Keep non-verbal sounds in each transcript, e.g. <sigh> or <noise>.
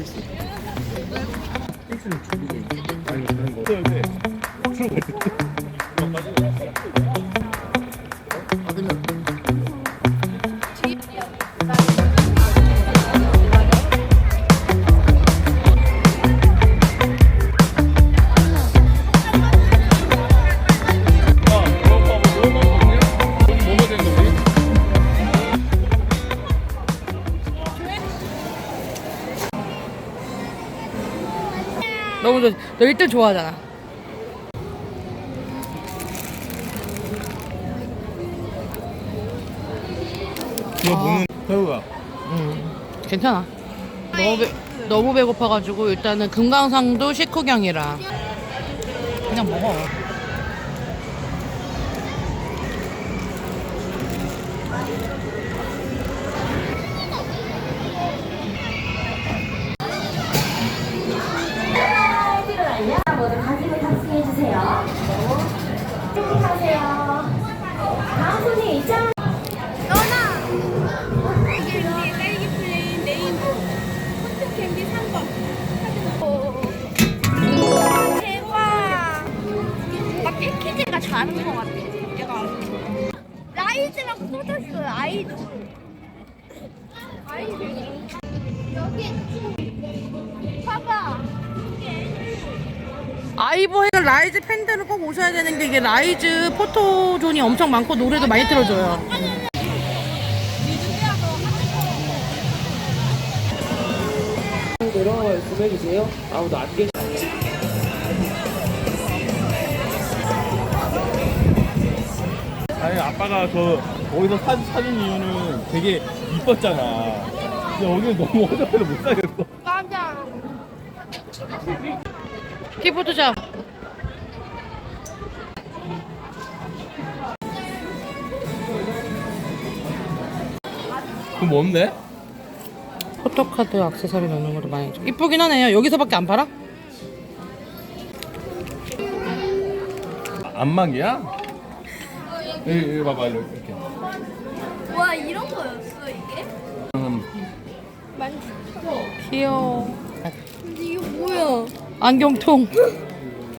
필수. 필수는 준비돼. 아니 거. 너무 좋. 너 1등 좋아하잖아. 이거 먹는 새우야. 괜찮아. 너무 배, 너무 배고파가지고 일단은 금강산도 식후경이라 그냥 먹어. 라이즈랑 포도스 아이즈 아이즈 여기 봐봐 아이보이는 라이즈 팬들은 꼭 오셔야 되는 게 이게 라이즈 포토존이 엄청 많고 노래도 많이 틀어줘요. 내려가 말씀해 주세요. 아무도 안 계시. 아빠가 저 거기서 사, 사준 이유는 되게 이뻤잖아. 근데 여기는 너무 어려워서 못 사겠어. 맞아 키보드샵. 그럼 뭔데? 포토카드 액세서리 넣는 것도 많이 있죠. 이쁘긴 하네요. 여기서밖에 안 팔아? 안막이야? 여기, 여기 봐봐 이렇게. 와 이런 거였어 이게? 음, 귀여워. 근데 이거 뭐야 안경통.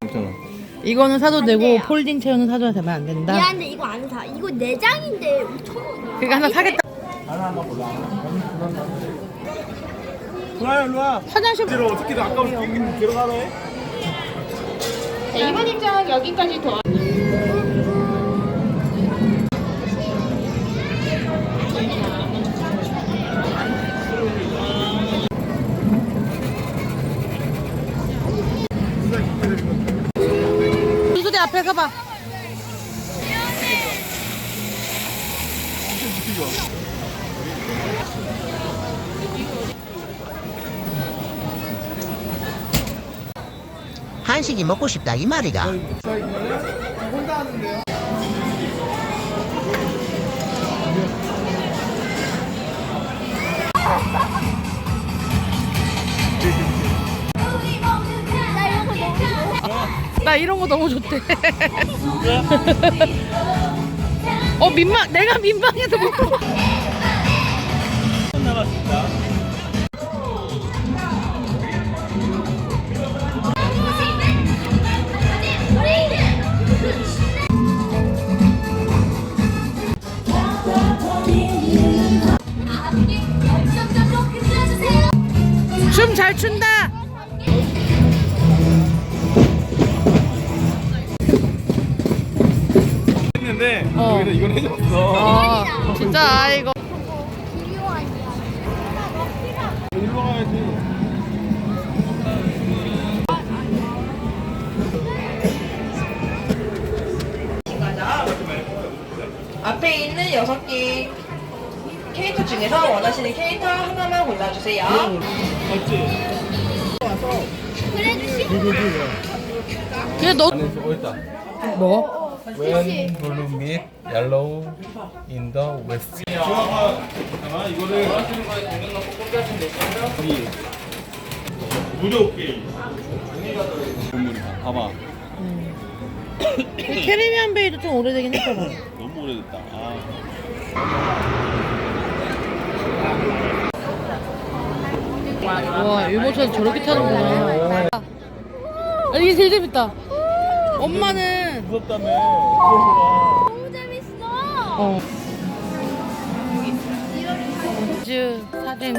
괜찮아. 이거는 사도 되고 돼요. 폴딩 체어는 사도 되면 안 된다. 미안한데 이거 안 사. 이거 네 장인데 5천 원이야. 그러니까 하나 사겠다. 루아야 루아. 화장실 들어 어떻게든 아까부터 여기 들어가네. 이번 입장은 여기까지 더. 앞에 가봐. 한식이 먹고 싶다 이 말이가. 나 이런 거 너무 좋대. <laughs> 어 민망 내가 민망해서 못. 가. 나가 진짜. 춤잘 춘다. 했는데 어. 여기서 이걸 해줬어. 어 진짜. 일로 가야지. 앞에 있는 여섯 개 캐릭터 중에서 원하시는 캐릭터 하나만 골라주세요. 맞지? 그래 너 안에서 어 있다. 뭐? When blue meet yellow in the west. 잠깐만 이거를 무료 게임. 건물이다. 봐봐. 이 캐리비안 베이도 좀 오래되긴 했어. 너무 오래됐다. 아. 와 일본차도 저렇게 타는구나. 아, 이게 제일 재밌다. 엄마는 무섭다며. 무서워. 너무 재밌어. 어. 즈 사진.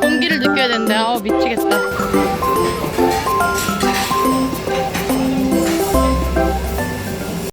공기를 느껴야 된대. 아 미치겠다.